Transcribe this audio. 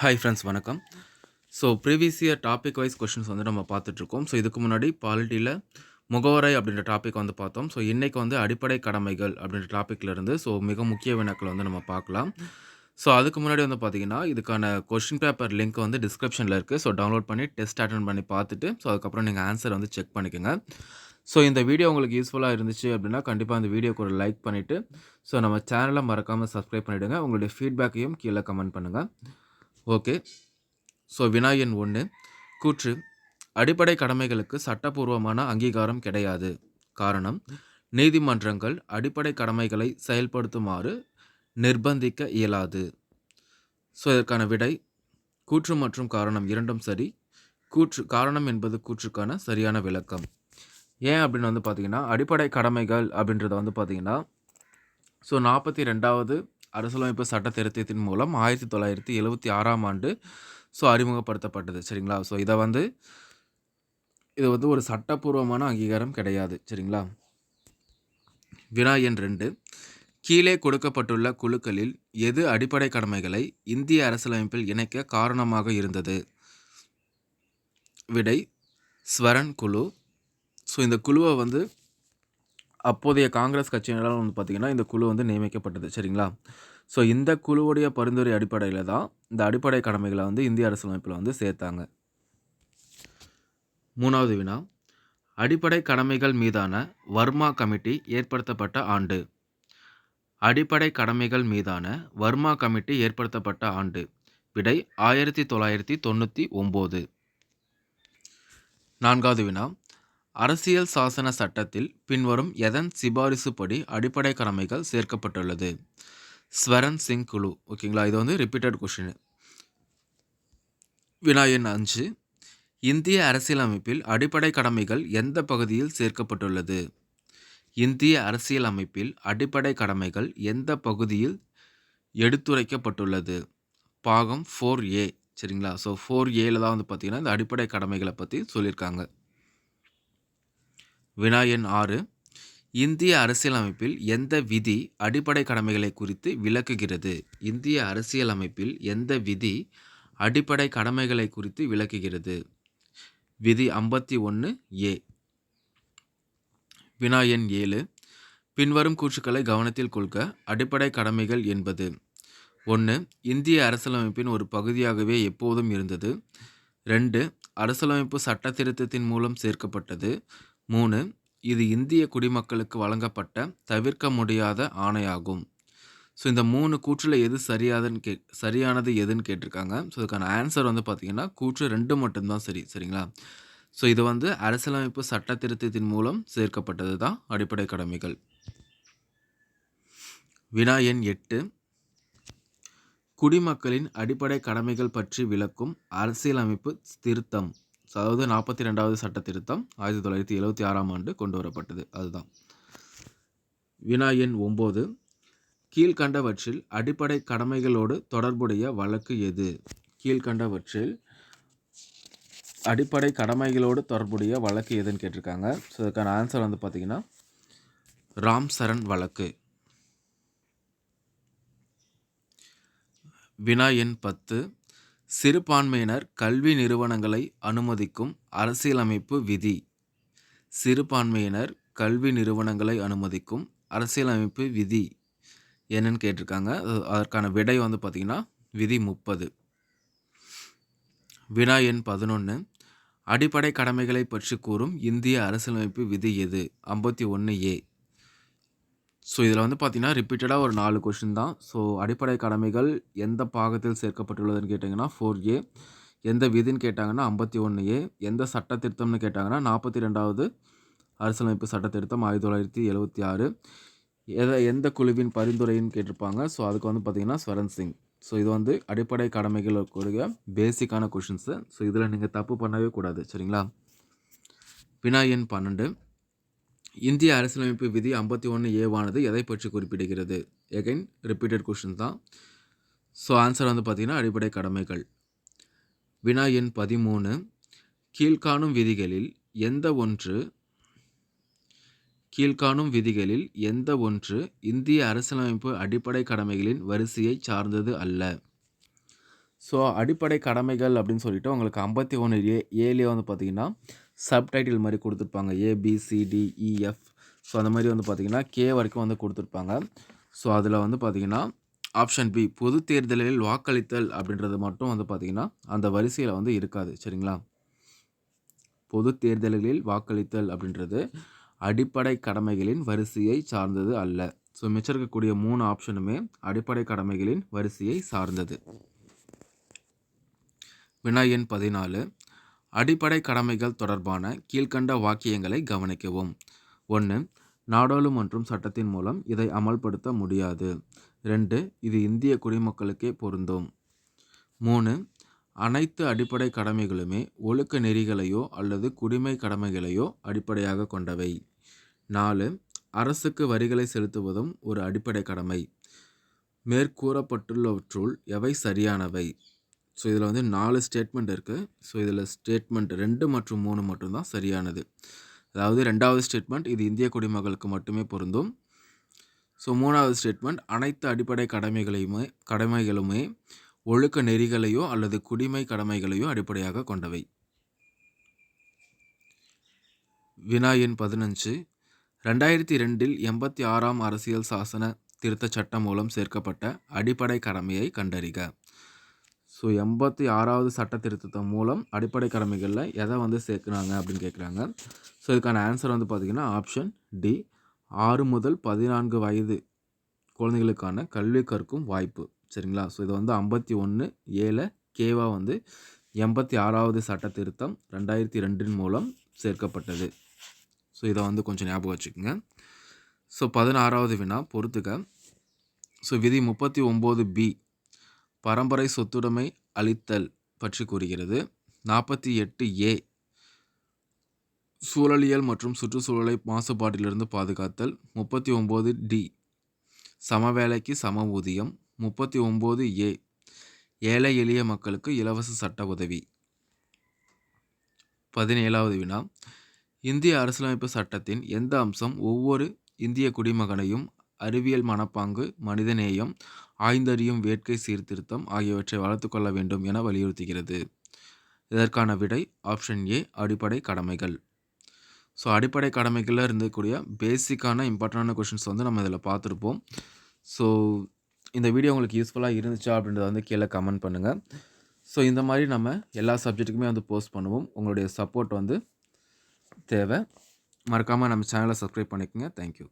Hi friends வணக்கம். So previous year topic wise questions வந்து நம்ம பார்த்துட்ருக்கோம். ஸோ இதுக்கு முன்னாடி பாலிட்டியில் முகவரை அப்படின்ற டாபிக் வந்து பார்த்தோம். ஸோ இன்றைக்கி வந்து அடிப்படை கடமைகள் அப்படின்ற டாப்பிக்கில் இருந்து ஸோ மிக முக்கிய வினாக்களை வந்து நம்ம பார்க்கலாம். ஸோ அதுக்கு முன்னாடி வந்து பார்த்தீங்கன்னா இதுக்கான கொஷின் பேப்பர் லிங்க் வந்து டிஸ்கிரிப்ஷனில் இருக்குது ஸோ டவுன்லோட் பண்ணி டெஸ்ட் அட்டன் பண்ணி பார்த்துட்டு ஸோ அதுக்கப்புறம் நீங்கள் ஆன்சர் வந்து செக் பண்ணிக்கோங்க. ஸோ இந்த வீடியோ உங்களுக்கு யூஸ்ஃபுல்லாக இருந்துச்சு அப்படின்னா கண்டிப்பாக இந்த வீடியோக்கு ஒரு லைக் பண்ணிவிட்டு ஸோ நம்ம சேனலை மறக்காமல் சப்ஸ்கிரைப் பண்ணிவிடுங்க உங்களுடைய ஃபீட்பேக்கையும் கீழே கமெண்ட் பண்ணுங்கள் ஓகே. ஸோ வினாயன் ஒன்று கூற்று அடிப்படை கடமைகளுக்கு சட்டப்பூர்வமான அங்கீகாரம் கிடையாது. காரணம் நீதிமன்றங்கள் அடிப்படை கடமைகளை செயல்படுத்துமாறு நிர்பந்திக்க இயலாது. ஸோ இதற்கான விடை கூற்று மற்றும் காரணம் இரண்டும் சரி. கூற்று காரணம் என்பது கூற்றுக்கான சரியான விளக்கம். ஏன் அப்படின்னு வந்து பார்த்தீங்கன்னா அடிப்படை கடமைகள் அப்படின்றத வந்து பார்த்தீங்கன்னா ஸோ நாற்பத்தி ரெண்டாவது அரசியலமைப்பு சட்ட திருத்தத்தின் மூலம் ஆயிரத்தி தொள்ளாயிரத்தி எழுவத்தி ஆறாம் ஆண்டு ஸோ அறிமுகப்படுத்தப்பட்டது. சரிங்களா? ஸோ இதை வந்து இது வந்து ஒரு சட்டப்பூர்வமான அங்கீகாரம் கிடையாது. சரிங்களா? வினா எண் ரெண்டு. கீழே கொடுக்கப்பட்டுள்ள குழுக்களில் எது அடிப்படை கடமைகளை இந்திய அரசியலமைப்பில் இணைக்க காரணமாக இருந்தது? விடை ஸ்வரன் குழு. ஸோ இந்த குழுவை வந்து அப்போதைய காங்கிரஸ் கட்சியினரால் வந்து பார்த்திங்கன்னா இந்த குழு வந்து நியமிக்கப்பட்டது. சரிங்களா? ஸோ இந்த குழுவுடைய பரிந்துரை அடிப்படையில் தான் இந்த அடிப்படை கடமைகளை வந்து இந்திய அரசியலமைப்பில் வந்து சேர்த்தாங்க. மூணாவது வினா. அடிப்படை கடமைகள் மீதான வர்மா கமிட்டி ஏற்படுத்தப்பட்ட ஆண்டு. அடிப்படை கடமைகள் மீதான வர்மா கமிட்டி ஏற்படுத்தப்பட்ட ஆண்டு. விடை ஆயிரத்தி தொள்ளாயிரத்தி தொண்ணூற்றி ஒம்பது. நான்காவது வினா. அரசியல் சாசன சட்டத்தில் பின்வரும் எதன் சிபாரிசுப்படி அடிப்படை கடமைகள் சேர்க்கப்பட்டுள்ளது? ஸ்வரன் சிங் குழு. ஓகேங்களா? இது வந்து ரிப்பீட்டட் கொஷின் வினா எண் அஞ்சு. இந்திய அரசியலமைப்பில் அடிப்படை கடமைகள் எந்த பகுதியில் சேர்க்கப்பட்டுள்ளது? இந்திய அரசியலமைப்பில் அடிப்படை கடமைகள் எந்த பகுதியில் எடுத்துரைக்கப்பட்டுள்ளது? பாகம் ஃபோர் ஏ சரிங்களா? ஸோ ஃபோர் ஏல தான் வந்து பார்த்திங்கன்னா இந்த அடிப்படை கடமைகளை பற்றி சொல்லியிருக்காங்க. வினா எண் ஆறு. இந்திய அரசியலமைப்பில் எந்த விதி அடிப்படை கடமைகளை குறித்து விளக்குகிறது? இந்திய அரசியலமைப்பில் எந்த விதி அடிப்படை கடமைகளை குறித்து விளக்குகிறது? விதி ஐம்பத்தி ஒன்று ஏ. வினா எண் ஏழு. பின்வரும் கூற்றுக்களை கவனத்தில் கொள்க. அடிப்படை கடமைகள் என்பது ஒன்று இந்திய அரசியலமைப்பின் ஒரு பகுதியாகவே எப்போதும் இருந்தது. ரெண்டு அரசியலமைப்பு சட்ட திருத்தத்தின் மூலம் சேர்க்கப்பட்டது. மூணு இது இந்திய குடிமக்களுக்கு வழங்கப்பட்ட தவிர்க்க முடியாத ஆணையாகும். ஸோ இந்த மூணு கூற்றில் எது சரியாதுன்னு கே சரியானது எதுன்னு கேட்டிருக்காங்க. ஸோ இதுக்கான ஆன்சர் வந்து பார்த்திங்கன்னா கூற்று ரெண்டு மட்டும்தான் சரி சரிங்களா? ஸோ இது வந்து அரசியலமைப்பு சட்ட திருத்தத்தின் மூலம் சேர்க்கப்பட்டது தான் அடிப்படை கடமைகள். வினா எண் எட்டு குடிமக்களின் அடிப்படை கடமைகள் பற்றி விளக்கும் அரசியலமைப்பு திருத்தம். அதாவது நாற்பத்தி ரெண்டாவது சட்ட திருத்தம் ஆயிரத்தி தொள்ளாயிரத்தி எழுபத்தி ஆறாம் ஆண்டு கொண்டு வரப்பட்டது அதுதான். வினா எண் ஒம்பது. கீழ்கண்டவற்றில் அடிப்படை கடமைகளோடு தொடர்புடைய வழக்கு எது? கீழ்கண்டவற்றில் அடிப்படை கடமைகளோடு தொடர்புடைய வழக்கு எதுன்னு கேட்டிருக்காங்க. ஸோ அதுக்கான ஆன்சர் வந்து பார்த்திங்கன்னா ராம் சரண் வழக்கு. வினா எண் பத்து. சிறுபான்மையினர் கல்வி நிறுவனங்களை அனுமதிக்கும் அரசியலமைப்பு விதி. சிறுபான்மையினர் கல்வி நிறுவனங்களை அனுமதிக்கும் அரசியலமைப்பு விதி என்னன்னு கேட்டிருக்காங்க. அதற்கான விடை வந்து பார்த்திங்கன்னா விதி முப்பது. வினா எண் பதினொன்று அடிப்படை கடமைகளை பற்றி கூறும் இந்திய அரசியலமைப்பு விதி எது? ஐம்பத்தி ஒன்று ஏ. ஸோ இதில் வந்து பார்த்திங்கன்னா ரிப்பீட்டடாக ஒரு நாலு கொஷின் தான். ஸோ அடிப்படை கடமைகள் எந்த பாகத்தில் சேர்க்கப்பட்டுள்ளதுன்னு கேட்டிங்கன்னா ஃபோர் ஏ எந்த விதின்னு கேட்டாங்கன்னா ஐம்பத்தி ஒன்று ஏ எந்த சட்ட திருத்தம்னு கேட்டாங்கன்னா நாற்பத்தி ரெண்டாவது அரசியலமைப்பு சட்ட திருத்தம் ஆயிரத்தி தொள்ளாயிரத்தி எழுபத்தி ஆறு. எதை எந்த குழுவின் பரிந்துரைன்னு கேட்டிருப்பாங்க. ஸோ அதுக்கு வந்து பார்த்திங்கன்னா ஸ்வரன் சிங். ஸோ இது வந்து அடிப்படை கடமைகள் கூடிய பேசிக்கான கொஷின்ஸு ஸோ இதில் நீங்கள் தப்பு பண்ணவே கூடாது. சரிங்களா? வினா எண் பன்னெண்டு. இந்திய அரசியலமைப்பு விதி ஐம்பத்தி ஒன்று ஏவானது எதை பற்றி குறிப்பிடுகிறது? எகைன் ரிப்பீட்டட் கொஷின் தான். ஸோ ஆன்சர் வந்து பார்த்திங்கன்னா அடிப்படை கடமைகள். வினா எண் பதிமூணு. கீழ்காணும் விதிகளில் எந்த ஒன்று கீழ்காணும் விதிகளில் எந்த ஒன்று இந்திய அரசியலமைப்பு அடிப்படை கடமைகளின் வரிசையை சார்ந்தது அல்ல? ஸோ அடிப்படை கடமைகள் அப்படின்னு சொல்லிட்டு உங்களுக்கு ஐம்பத்தி ஒன்று ஏ ஏலே வந்து பார்த்திங்கன்னா சப்டைட்டில் மாதிரி கொடுத்துருப்பாங்க. ஏபிசிடிஇஎஃப் ஸோ e, அந்த மாதிரி வந்து பார்த்தீங்கன்னா கே வரைக்கும் வந்து கொடுத்துருப்பாங்க. ஸோ அதில் வந்து பார்த்திங்கன்னா ஆப்ஷன் பி பொது தேர்தலில் வாக்களித்தல் அப்படின்றது மட்டும் வந்து பார்த்திங்கன்னா அந்த வரிசையில் வந்து இருக்காது. சரிங்களா? பொது தேர்தல்களில் வாக்களித்தல் அப்படின்றது அடிப்படை கடமைகளின் வரிசையை சார்ந்தது அல்ல. ஸோ மிச்சம் இருக்கக்கூடிய மூணு ஆப்ஷனுமே அடிப்படை கடமைகளின் வரிசையை சார்ந்தது. வினா எண் பதினாலு. அடிப்படை கடமைகள் தொடர்பான கீழ்க்கண்ட வாக்கியங்களை கவனிக்கவும். ஒன்று நாடாளுமன்றம் சட்டத்தின் மூலம் இதை அமல்படுத்த முடியாது. ரெண்டு இது இந்திய குடிமக்களுக்கே பொருந்தும். மூணு அனைத்து அடிப்படை கடமைகளுமே ஒழுக்க நெறிகளையோ அல்லது குடிமை கடமைகளையோ அடிப்படையாக கொண்டவை. நாலு அரசுக்கு வரிகளை செலுத்துவதும் ஒரு அடிப்படை கடமை. மேற்கூறப்பட்டுள்ளவற்றுள் எவை சரியானவை? ஸோ இதில் வந்து நாலு ஸ்டேட்மெண்ட் இருக்குது ஸோ இதில் ஸ்டேட்மெண்ட் ரெண்டு மற்றும் மூணு மட்டும்தான் சரியானது. அதாவது ரெண்டாவது ஸ்டேட்மெண்ட் இது இந்திய குடிமகளுக்கு மட்டுமே பொருந்தும். ஸோ மூணாவது ஸ்டேட்மெண்ட் அனைத்து அடிப்படை கடமைகளையுமே கடமைகளுமே ஒழுக்க நெறிகளையோ அல்லது குடிமை கடமைகளையோ அடிப்படையாக கொண்டவை. வினா எண் பதினஞ்சு. ரெண்டாயிரத்தி ரெண்டில் எண்பத்தி ஆறாம் அரசியல் சாசன திருத்தச் சட்டம் மூலம் சேர்க்கப்பட்ட அடிப்படை கடமையை கண்டறிக. ஸோ எண்பத்தி ஆறாவது சட்ட திருத்தத்தின் மூலம் அடிப்படை கடமைகளில் எதை வந்து சேர்க்குறாங்க அப்படின்னு கேட்குறாங்க. ஸோ இதுக்கான ஆன்சர் வந்து பார்த்திங்கன்னா ஆப்ஷன் டி. ஆறு முதல் பதினான்கு வயது குழந்தைகளுக்கான கல்வி கற்கும் வாய்ப்பு. சரிங்களா? ஸோ இது வந்து ஐம்பத்தி ஒன்று ஏழு கேவா வந்து எண்பத்தி ஆறாவது சட்ட திருத்தம் ரெண்டாயிரத்தி ரெண்டின் மூலம் சேர்க்கப்பட்டது. ஸோ இதை வந்து கொஞ்சம் ஞாபகம் வச்சுக்கோங்க. ஸோ பதினாறாவது வினா பொறுத்துக்க ஸோ விதி முப்பத்தி ஒம்பது பி பரம்பரை சொத்துடைமை அளித்தல் பற்றி கூறுகிறது. நாற்பத்தி எட்டு ஏ சூழலியல் மற்றும் சுற்றுச்சூழலை மாசுபாட்டிலிருந்து பாதுகாத்தல். முப்பத்தி ஒம்பது டி சமவேலைக்கு சம ஊதியம் முப்பத்தி ஒம்பது ஏ ஏழை எளிய மக்களுக்கு இலவச சட்ட உதவி. பதினேழாவது வினா இந்திய அரசியலமைப்பு சட்டத்தின் எந்த அம்சம் ஒவ்வொரு இந்திய குடிமகனையும் அறிவியல் மனப்பாங்கு மனிதநேயம் ஆய்ந்தறியும் வேட்கை சீர்திருத்தம் ஆகியவற்றை வளர்த்து கொள்ள வேண்டும் என வலியுறுத்துகிறது. இதற்கான விடை ஆப்ஷன் ஏ அடிப்படை கடமைகள். ஸோ அடிப்படை கடமைகளில் இருந்தக்கூடிய பேசிக்கான இம்பார்ட்டண்டான கொஷின்ஸ் வந்து நம்ம இதில் பார்த்துருப்போம். ஸோ இந்த வீடியோ உங்களுக்கு யூஸ்ஃபுல்லாக இருந்துச்சா அப்படின்றத வந்து கீழே கமெண்ட் பண்ணுங்கள் ஸோ இந்த மாதிரி நம்ம எல்லா சப்ஜெக்ட்டுக்குமே வந்து போஸ்ட் பண்ணுவோம். உங்களுடைய சப்போர்ட் வந்து தேவை. மறக்காமல் நம்ம சேனலை சப்ஸ்கிரைப் பண்ணிக்கோங்க. தேங்க்யூ